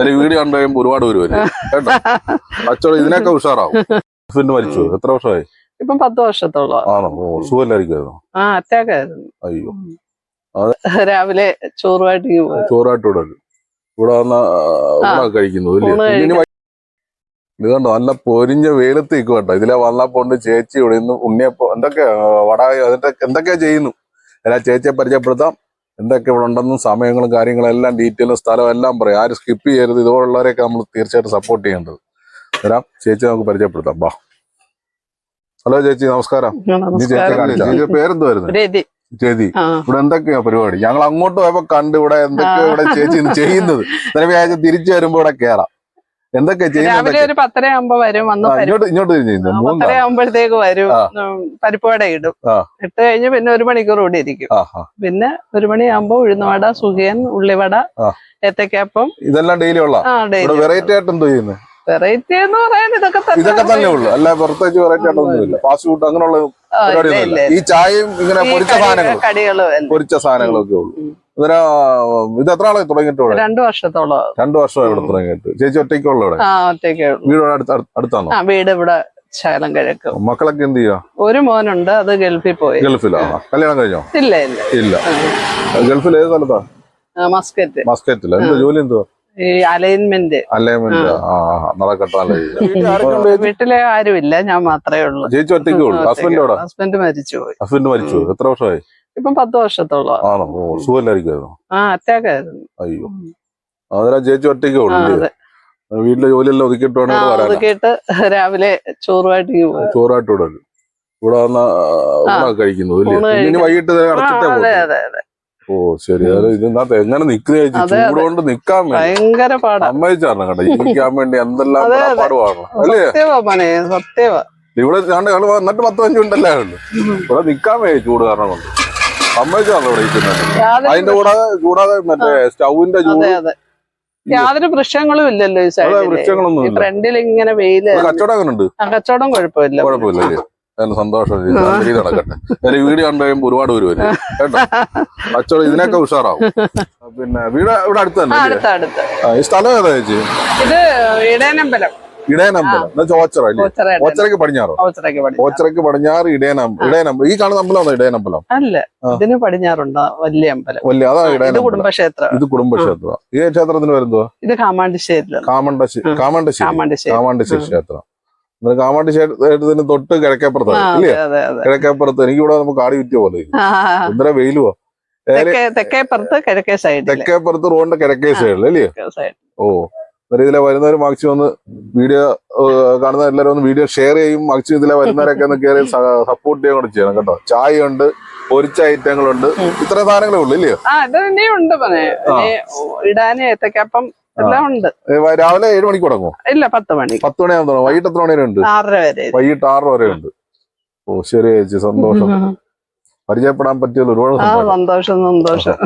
ഒരു വീഡിയോ കണ്ടു കഴിയുമ്പോ ഒരുപാട് പേര് വരും. കേട്ടോ? കച്ചവടം ഇതിനൊക്കെ ഉഷാറാവും. ഹസ്ബൻഡ് മരിച്ചു. എത്ര വർഷമായി? ഇപ്പം പത്ത് വർഷത്തോളം. ആണോ? സുഖമില്ലായിരിക്കുമായിരുന്നു ആ അറ്റാക്കായിരുന്നു അയ്യോ. രാവിലെ ചോറുമായിട്ട് ചോറായിട്ട് ഇവിടെ. ഇവിടെ വന്ന കഴിക്കുന്നത് ഇത് കണ്ടോ? നല്ല പൊരിഞ്ഞ വെയിലത്ത് നിൽക്കും കേട്ടോ. ഇതിലെ വന്നപ്പോണ്ട് ചേച്ചി ഇവിടെ നിന്ന് ഉണ്ണിയപ്പോ എന്തൊക്കെ വട അതിന്റെ എന്തൊക്കെയാ ചെയ്യുന്നു? എല്ലാ ചേച്ചിയെ പരിചയപ്പെടുത്താം. എന്തൊക്കെ ഇവിടെ ഉണ്ടെന്നും സമയങ്ങളും കാര്യങ്ങളും എല്ലാം ഡീറ്റെയിലും സ്ഥലവും എല്ലാം പറയും. ആരും സ്കിപ്പ് ചെയ്യരുത്. ഇതുപോലുള്ളവരെയൊക്കെ നമ്മൾ തീർച്ചയായിട്ടും സപ്പോർട്ട് ചെയ്യേണ്ടത്. വരാം. ചേച്ചി നമുക്ക് പരിചയപ്പെടുത്താം. ബാ ഹലോ ചേച്ചി നമസ്കാരം. ആ, ഇത് ചേച്ചി നമസ്കാരം കാണില്ല ചേച്ചി പേരെന്തുവായിരുന്നു ചേച്ചി ഇവിടെ എന്തൊക്കെയാ പരിപാടി? ഞങ്ങൾ അങ്ങോട്ട് പോയപ്പോ കണ്ട് ഇവിടെ എന്തൊക്കെയാ ഇവിടെ ചേച്ചി ചെയ്യുന്നത്? വിചാരിച്ചു തിരിച്ചു വരുമ്പോ ഇവിടെ കേറാം. എന്തൊക്കെയാ രാവിലെ ഒരു പത്തരയാകുമ്പോ വരും വന്ന് ഇങ്ങോട്ട് ഇങ്ങോട്ട് തിരിഞ്ഞു ആ, മൂന്നാ? പത്തര ആകുമ്പോഴത്തേക്ക് വരും പരിപ്പുവട ഇടും. ഇട്ട് കഴിഞ്ഞ് പിന്നെ ഒരു മണിക്കൂർ കൂടി ഇരിക്കും. പിന്നെ ഒരു മണിയാകുമ്പോ ഉഴുന്നുവട സുഖിയൻ ഉള്ളിവട ഏത്തക്കാപ്പം. ഇതെല്ലാം ഡെയിലി ഉള്ള? വെറൈറ്റി ആയിട്ട് എന്തോ ചെയ്യുന്നത് വെറൈറ്റി എന്ന് പറയാൻ ഇതൊക്കെ ഇതൊക്കെ തന്നെ ഉള്ളു. അല്ല പ്രത്യേകിച്ച് വെറൈറ്റി ആയിട്ടൊന്നും ഇല്ല ഫാസ്റ്റ് ഫുഡ് അങ്ങനെയുള്ള ആ, ഇല്ല, പരിപാടിയൊന്നും ഇല്ല, ഇല്ല. ഈ ചായയും ഇങ്ങനെ പൊരിച്ച സാധനങ്ങളും പൊരിച്ച സാധനങ്ങളൊക്കെ ഉള്ളു. ഇത് എത്ര ആളെ തുടങ്ങിയിട്ട് രണ്ടു വർഷത്തോളം. രണ്ടു വർഷമായി ഇവിടെ തുടങ്ങിയിട്ട്. ചേച്ചി ഒറ്റയ്ക്കുള്ള ഇവിടെ? വീട് ഇവിടെ അടുത്താണോ? വീട് ഇവിടെ ശകലം കിഴക്ക്. മക്കളൊക്കെ എന്ത് ചെയ്യാ ഒരു മോനുണ്ട് അത് ഗൾഫിൽ പോയി. ഗൾഫിലാണോ കല്യാണം കഴിഞ്ഞോ? ഇല്ല ഇല്ല. ഇല്ല. ഗൾഫിൽ ഏത് സ്ഥലത്താ? മസ്കറ്റ്. മസ്കറ്റില്ല എന്താ ജോലി എന്തുവാ? ഈ അലൈൻമെന്റ് അലൈൻമെന്റ് നടക്കട്ടെ. വീട്ടിലെ ആരുമില്ല ഞാൻ മാത്രമേ ഉള്ളൂ. ചേച്ചി ഒറ്റയ്ക്കേ ഉള്ളൂ. ഹസ്ബൻഡോടാ ഹസ്ബൻഡ് മരിച്ചു പോയി ഹസ്ബൻഡ് മരിച്ചു എത്ര വർഷമായി? ഇപ്പം പത്ത് വർഷത്തോളം. ആണോ? ആ അയ്യോ. അതിനാ ചേച്ചി ഒറ്റയ്ക്കേ ഉള്ളൂ അതെ. വീട്ടിലെ ജോലിയെല്ലാം ഒതുക്കിയിട്ട് ആ ഒതുക്കിയിട്ട് രാവിലെ ചോറുമായിട്ട് ചോറായിട്ട് ഇവിടെ. ഇവിടെ വന്ന കഴിക്കുന്നു ഇനി വൈകിട്ട് അടച്ചിട്ടേ അതെ പോകും അതെ അതെ. ഓ ശരി. ഇതിനകത്ത് എങ്ങനെ നിക്കുന്ന ചേച്ചി? അതെ, അതെ. ചൂട് കൊണ്ട് നിക്കാൻ ഭയങ്കര സമ്മതിച്ചാണ് കേട്ടോ. ജീവിക്കാൻ വേണ്ടി എന്തെല്ലാം. പാടുവാണ് അല്ലേ? സത്യവാ ഇവിടെ ഞാൻ ഞങ്ങൾ വന്നിട്ട് പത്ത് പതിനഞ്ച് മിനിറ്റല്ലേ ഉണ്ട് ഇവിടെ നിക്കാൻ വേ ചൂട് കാരണം കൊണ്ട്. സമ്മതിച്ചാണ് ഇവിടെ ഇരിക്കുന്നത്. അതിന്റെ കൂടാതെ കൂടാതെ മറ്റേ സ്റ്റൗവിന്റെ ചൂട്. യാതൊരു വൃക്ഷങ്ങളും ഇല്ലല്ലോ ഈ സൈഡിൽ ഫ്രണ്ടിൽ ഇങ്ങനെ വെയിൽ കച്ചവടം കച്ചവടം കുഴപ്പമില്ല. കുഴപ്പമില്ല അതിന് സന്തോഷം രീതി നടക്കട്ടെ. ഒരു വീഡിയോ കണ്ടു കഴിയുമ്പോ ഒരുപാട് പേര് വരും. കേട്ടോ? അച്ചോട് ഇതിനൊക്കെ ഉഷാറാവും. പിന്നെ വീട് ഇവിടെ അടുത്ത് തന്നെ ഈ സ്ഥലം ഏതാ ചേച്ചി? ഇത് ഇടയനമ്പലം. ഇടയനമ്പലം. എന്നാ ഓച്ചറ അല്ലേ? ഓച്ചറയ്ക്ക് പടിഞ്ഞാറോ? ഓച്ചറയ്ക്ക് പടി ഓച്ചറയ്ക്ക് പടിഞ്ഞാറ് ഇടയനമ്പലം ഇടയനമ്പലം ഈ കാണുന്ന അമ്പലമാണോ ഇടയനമ്പലം? അല്ല. ഇതിന് പടിഞ്ഞാറുണ്ടോ. വലിയ അമ്പലം. വലിയ അതാ ഇത് കുടുംബക്ഷേത്രം. ഇത് കുടുംബക്ഷേത്രം. ഈ ക്ഷേത്രത്തിന് വരുന്നതോ ഇത് കാമണ്ടശ്ശേരി കാമണ്ടശ്ശേരി. കാമാണ്ടിശ്ശേരി കാമാണ്ടശ്ശേരി ക്ഷേത്രം. എന്നിട്ട് കാമാട്ടി ക്ഷേത്രത്തിന് തൊട്ട് കിഴക്കേപ്പുറത്ത് ഇല്ലേ? കിഴക്കേപ്പുറത്ത് എനിക്ക് ഇവിടെ നമുക്ക് കാടി വിറ്റിയ പോലെ ഇന്നലെ വെയിലുവാ. തെക്കേ തെക്കേപ്പുറത്ത് കിഴക്കേ സൈഡ് തെക്കേപ്പുറത്ത് റോഡിന്റെ കിഴക്കേ സൈഡിൽ അല്ലേ? ഓ. ഇതിലെ വരുന്നവർ മാക്സിമം ഒന്ന് വീഡിയോ കാണുന്ന എല്ലാവരും ഒന്ന് വീഡിയോ ഷെയർ ചെയ്യും. മാക്സിമം ഇതിലെ വരുന്നവരൊക്കെ ഒന്ന് കയറി സപ്പോർട്ട് ചെയ്യാൻ കൂടെ ചെയ്യണം കേട്ടോ. ചായ ഉണ്ട് പൊരിച്ച ഐറ്റങ്ങളുണ്ട്. ഇത്ര സാധനങ്ങളേ ഉള്ളൂ ഇല്ലയോ ഇടാനേ ഏത്തക്കപ്പം എല്ലാം ഉണ്ട്. രാവിലെ ഏഴ് മണിക്ക് തുടങ്ങുമോ ഇല്ല പത്ത് മണി. പത്ത് മണിയാകുമ്പോൾ തുടങ്ങും വൈകിട്ട് എത്ര മണി വരെ ഉണ്ട്? ആറര വരെ വൈകിട്ട് ആറ് വരെ ഉണ്ട്. ഓ ശരി ചേച്ചി സന്തോഷം. പരിചയപ്പെടാൻ പറ്റിയല്ലോ ഒരുപാട് സന്തോഷം സന്തോഷം.